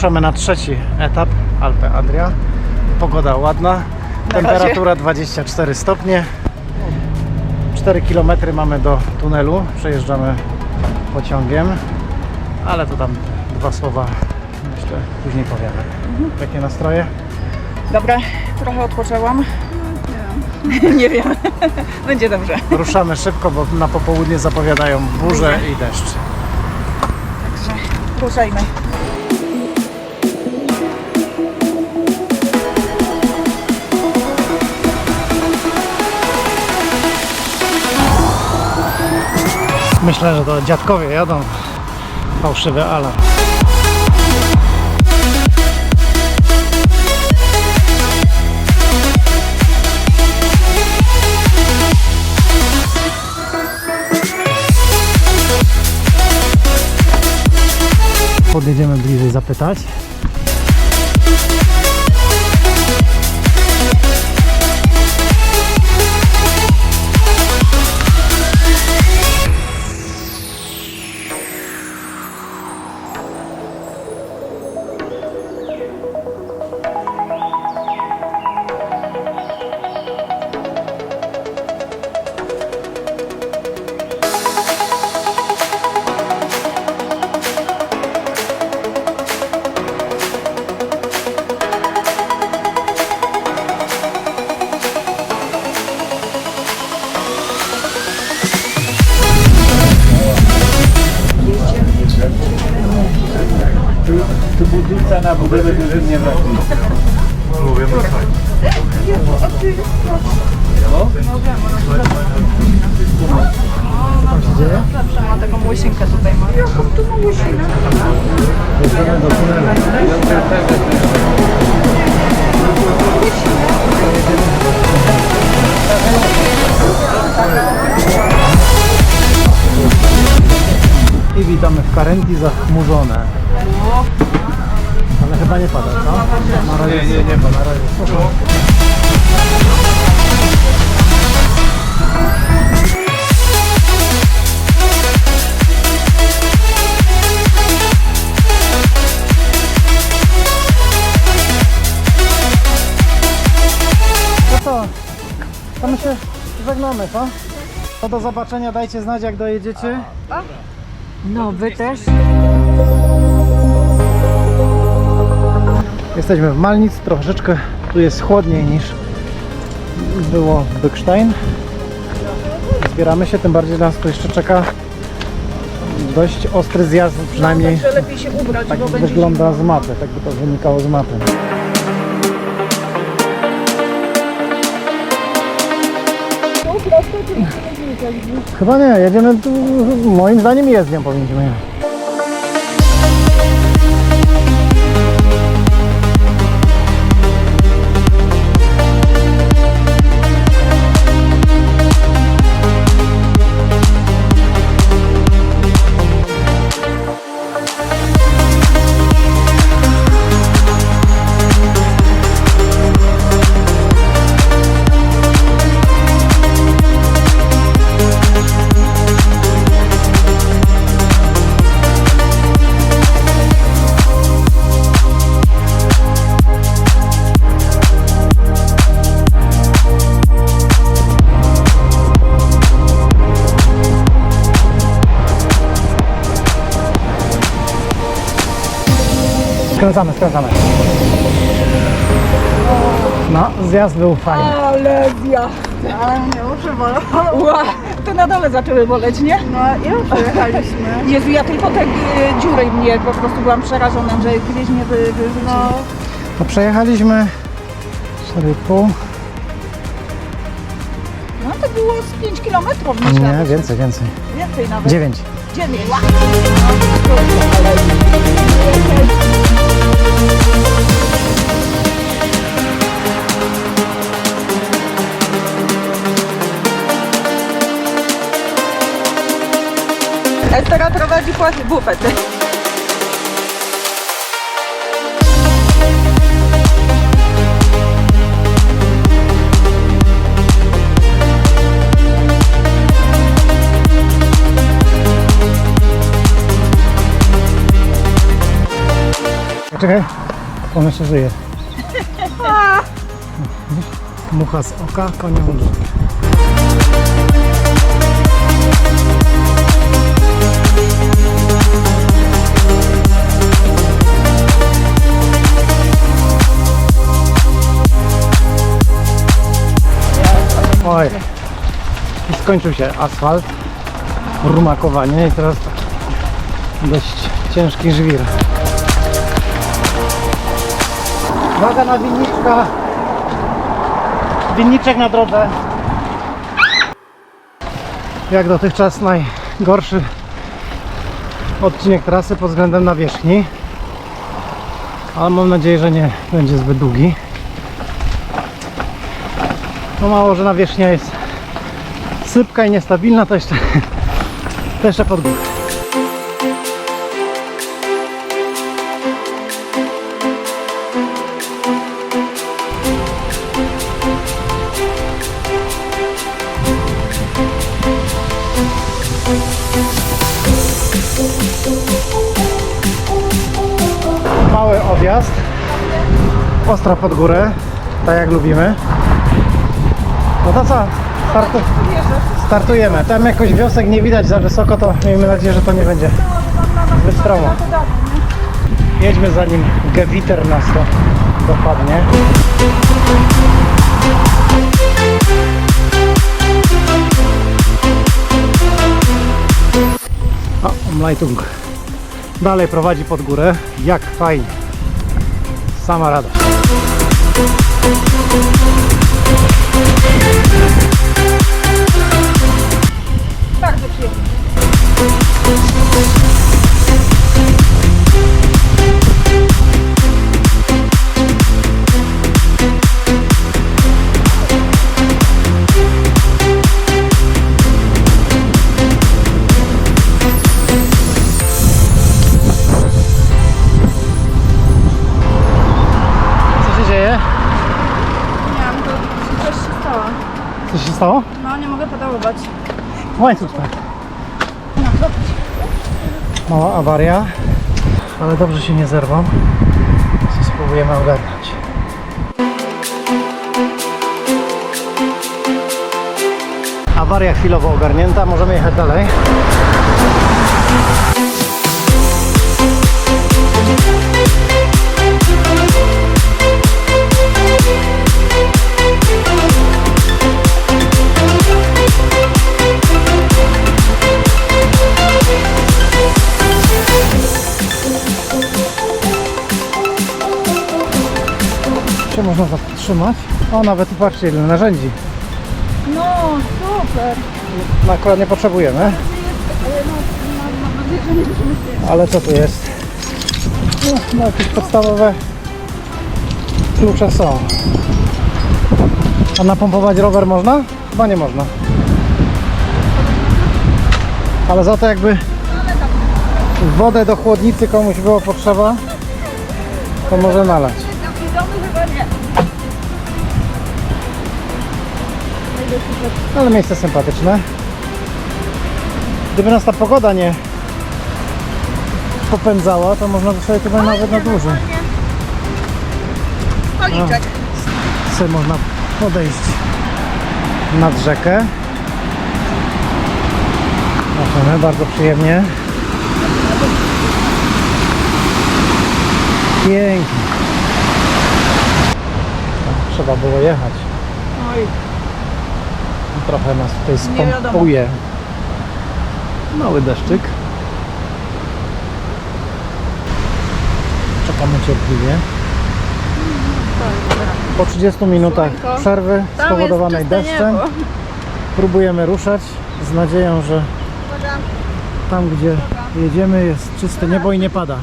Ruszamy na trzeci etap Alpe Adria. Pogoda ładna, temperatura 24 stopnie. 4 km mamy do tunelu, przejeżdżamy pociągiem, ale to tam dwa słowa myślę później powiemy. Jakie nastroje? Dobra, trochę odpoczęłam. Nie wiem. Będzie dobrze. Ruszamy szybko, bo na popołudnie zapowiadają burze i deszcz. Także ruszajmy. Myślę, że to dziadkowie jadą. Fałszywy alarm. Podjedziemy bliżej zapytać. Budowę dużym nie brakuje. Mówię, no Co się dzieje? Zawsze ma taką łysinkę tutaj. Ma. Jaką tu ma łysinę? Do tunelu. I witamy w Karenki zachmurzone. Nie pada, co? Na razie nie, nie, nie pada. Na razie. No co? To my się żegnamy, co? To do zobaczenia, dajcie znać jak dojedziecie. No, wy też. Jesteśmy w Malnic, troszeczkę tu jest chłodniej niż było w Bykstein. Zbieramy się, tym bardziej nas tu jeszcze czeka dość ostry zjazd, przynajmniej Także lepiej się ubrać, tak bo będzie wygląda z mapy, tak by to wynikało z mapy. Chyba nie, jedziemy tu, moim zdaniem jezdnią powinniśmy jechać. Skręcamy, skręcamy. No, zjazd był fajny. Ale ja. Ale mnie uszy bolą. Ła, to na dole zaczęły boleć, nie? No już przyjechaliśmy. Jezu, ja tylko te y, dziury mnie po prostu byłam przerażona, że kiedyś mnie wy, no. No, przejechaliśmy 4,5. no to było z 5 kilometrów myślę. Nie, więcej, więcej. Więcej nawet. 9. 9. Estera płachy bufet. Czekaj, ona jeszcze żyje. Mucha z oka, konia umrze. Oj, i skończył się asfalt, rumakowanie i teraz dość ciężki żwir. Uwaga na winniczka. Winniczek na drodze. Jak dotychczas najgorszy odcinek trasy pod względem nawierzchni. Ale mam nadzieję, że nie będzie zbyt długi. No mało, że nawierzchnia jest sypka i niestabilna, to jeszcze, to jeszcze pod górę. Mały objazd. Ostra pod górę, tak jak lubimy. No to co? Startu... Startujemy. Tam jakoś wiosek nie widać za wysoko, to miejmy nadzieję, że to nie będzie zbyt stromo. Jedźmy zanim Gewiter nas to dopadnie. O, Mlajtung dalej prowadzi pod górę. Jak fajnie. Sama radość. Co? No, nie mogę pedałować. Łańcuch tak. Mała awaria, ale dobrze się nie zerwą. Co spróbujemy ogarnąć. Awaria chwilowo ogarnięta, możemy jechać dalej. Się można zatrzymać. O, nawet patrzcie ile narzędzi. No, super. No, akurat nie potrzebujemy. Ale co tu jest? No, no jakieś podstawowe klucze są. A napompować rower można? Chyba nie można. Ale za to jakby wodę do chłodnicy komuś było potrzeba, to może nalać. Domu chyba nie. Ale miejsce sympatyczne. Gdyby nas ta pogoda nie popędzała, to można by sobie tutaj nawet na dłużej. Policzek. Sobie można podejść nad rzekę. Zobaczymy, bardzo przyjemnie. Pięknie. Trzeba było jechać. Oj, Trochę nas tutaj Nie wiadomo. spompuje. Mały deszczyk. Czekamy cierpliwie. Po 30 minutach Słońko. przerwy tam spowodowanej jest czyste deszczem niebo. próbujemy ruszać z nadzieją, że tam gdzie jedziemy jest czyste niebo i nie pada.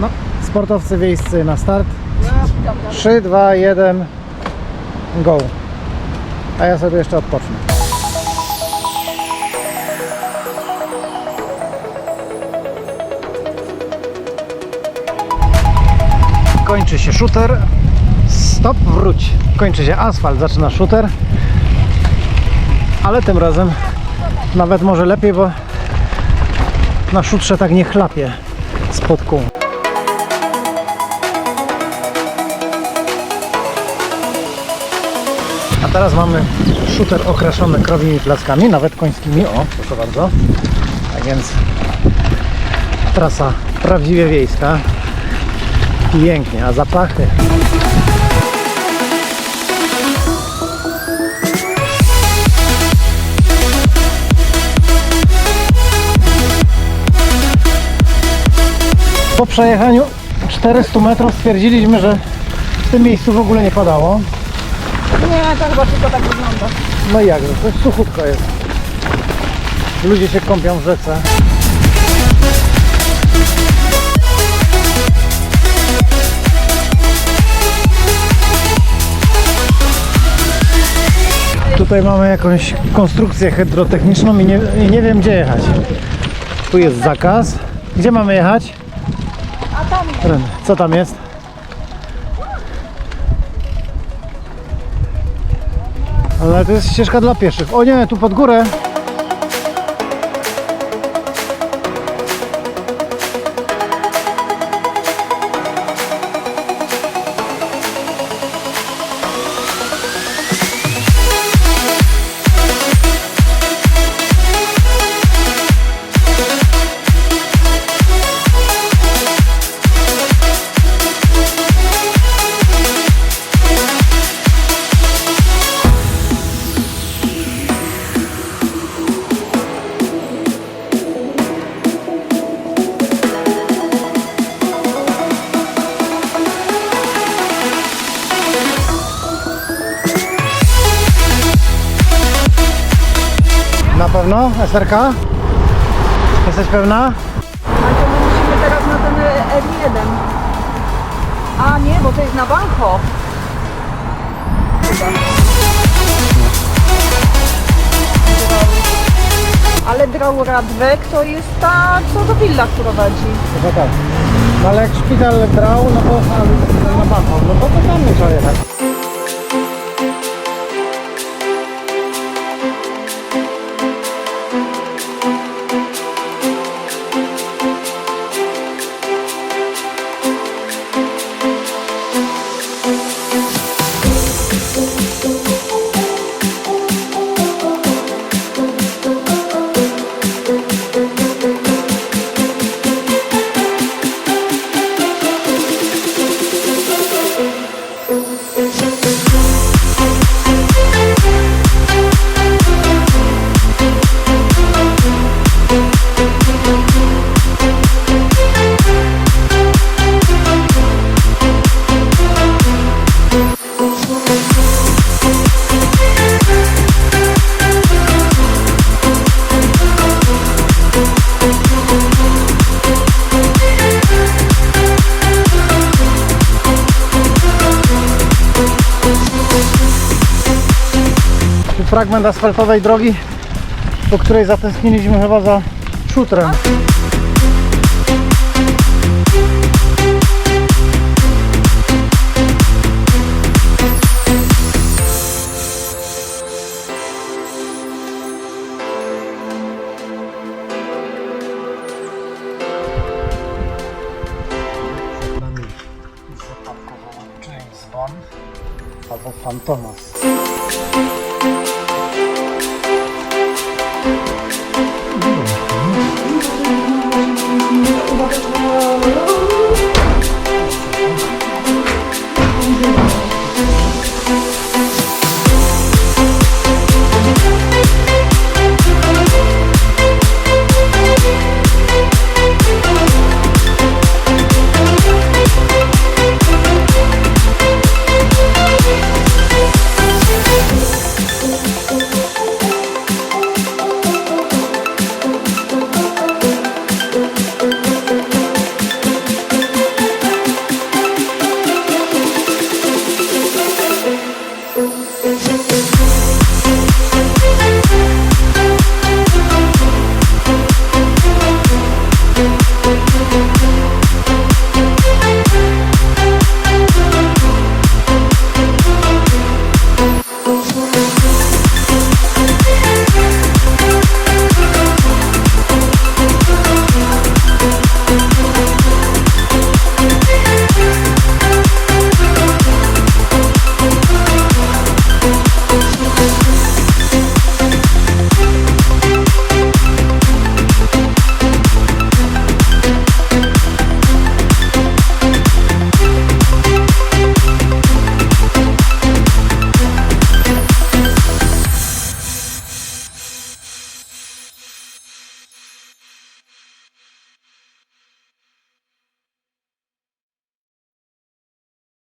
No, sportowcy wiejscy na start. 3, 2, 1, go. A ja sobie jeszcze odpocznę. Kończy się shooter. Stop, wróć. Kończy się asfalt, zaczyna shooter. Ale tym razem nawet może lepiej, bo na szutrze tak nie chlapie spod kół. A teraz mamy shooter okraszony krowimi plackami, nawet końskimi. O, proszę bardzo. Tak więc trasa prawdziwie wiejska. Pięknie, a zapachy. Po przejechaniu 400 metrów stwierdziliśmy, że w tym miejscu w ogóle nie padało. Nie, to chyba tylko tak wygląda. No i jak, to jest suchutko jest. Ludzie się kąpią w rzece. Tutaj mamy jakąś konstrukcję hydrotechniczną i nie, i nie wiem gdzie jechać. Tu jest zakaz. Gdzie mamy jechać? A tam Ren, Co tam jest? Ale to jest ścieżka dla pieszych. O nie, tu pod górę. SRK? Jesteś pewna? Ale to my musimy teraz na ten e, R1. A nie, bo to jest na. Chyba. Ale Drauradweg to jest ta, co do Villach prowadzi. Chyba tak. No ale jak szpital brał, no to na banką, no to, to tam nie trzeba jechać. Fragment asfaltowej drogi, po której zatęskniliśmy chyba za szutrem. James Bond albo Fantomas.